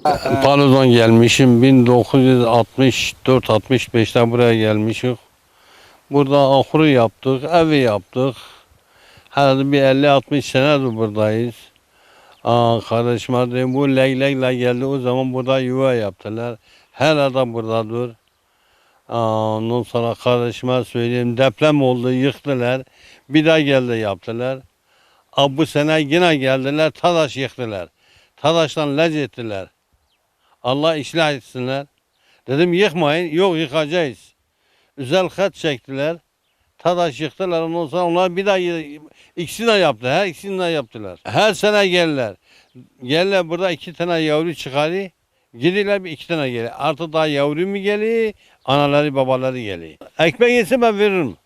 Palu'dan gelmişim. 1964-65'te buraya gelmişim. Burada ahuru yaptık, evi yaptık. Herhalde bir 50-60 senedir buradayız. Aa, kardeşime dedim bu leylekle geldi o zaman burada yuva yaptılar. Her adam buradadır. Aa, ondan sonra kardeşime söyleyeyim deprem oldu yıktılar. Bir daha geldi yaptılar. Aa, bu sene yine geldiler Tadaş yıktılar. Tadaş'tan lec ettiler. Allah ıslah etsinler. Dedim yıkmayın. Yok yıkacağız. Özel kat çektiler. Tadaş yıktılar. Ondan sonra onlar bir daha ikisini de yaptı. Her ikisini de yaptılar. Her sene gelirler. Gelirler burada iki tane yavru çıkarı. Gidiyorlar bir iki tane geliyor. Artık daha yavru mu geliyor? Anaları babaları geliyor. Ekmek yese ben veririm.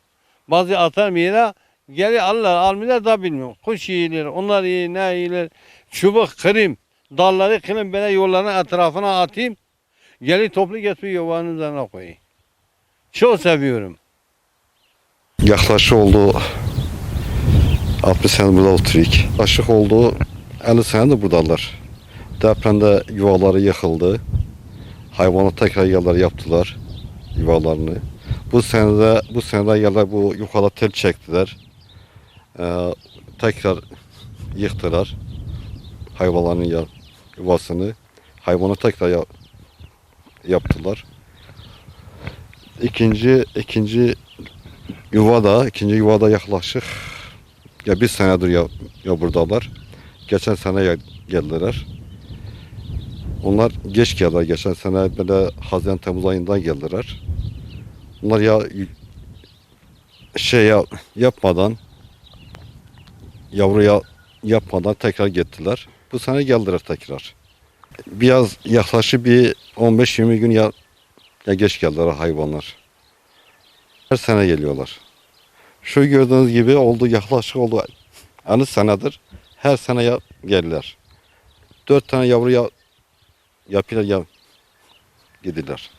Bazı atarım yere. Geliyor alırlar almıyorlar da bilmiyorum. Kuş yiyorlar. Onlar yiyor ne yiyorlar. Çubuk kırayım. Dalları kırayım böyle yolların etrafına atayım. Geliyor toplu getiriyor yuvanın üzerine koyayım. Çok seviyorum. Yaklaşık oldu 60 sene burada oturuyoruz. Yaklaşık oldu 50 senedir buradalar. Depremde yuvaları yıkıldı. Hayvanat tekrar yerler yaptılar yuvalarını. Bu senede bu senede yerler bu yukarıda tel çektiler. Ee, tekrar yıktılar hayvanların yuvasını. Hayvanı tekrar ya- yaptılar. İkinci ikinci yuvada, ikinci yuvada yaklaşık ya bir senedir ya, ya buradalar. Geçen sene geldiler. Onlar geç geldiler. Geçen sene böyle Haziran Temmuz ayından geldiler. Onlar ya şey ya, yapmadan yavruya yapmadan tekrar gittiler. Bu sene geldiler tekrar. Biraz yaklaşık bir 15-20 gün ya, ya geç geldiler hayvanlar. Her sene geliyorlar. Şu gördüğünüz gibi oldu yaklaşık oldu 50 senedir her sene ya, gelirler. Dört tane yavru ya, yapıyorlar ya gidiyorlar.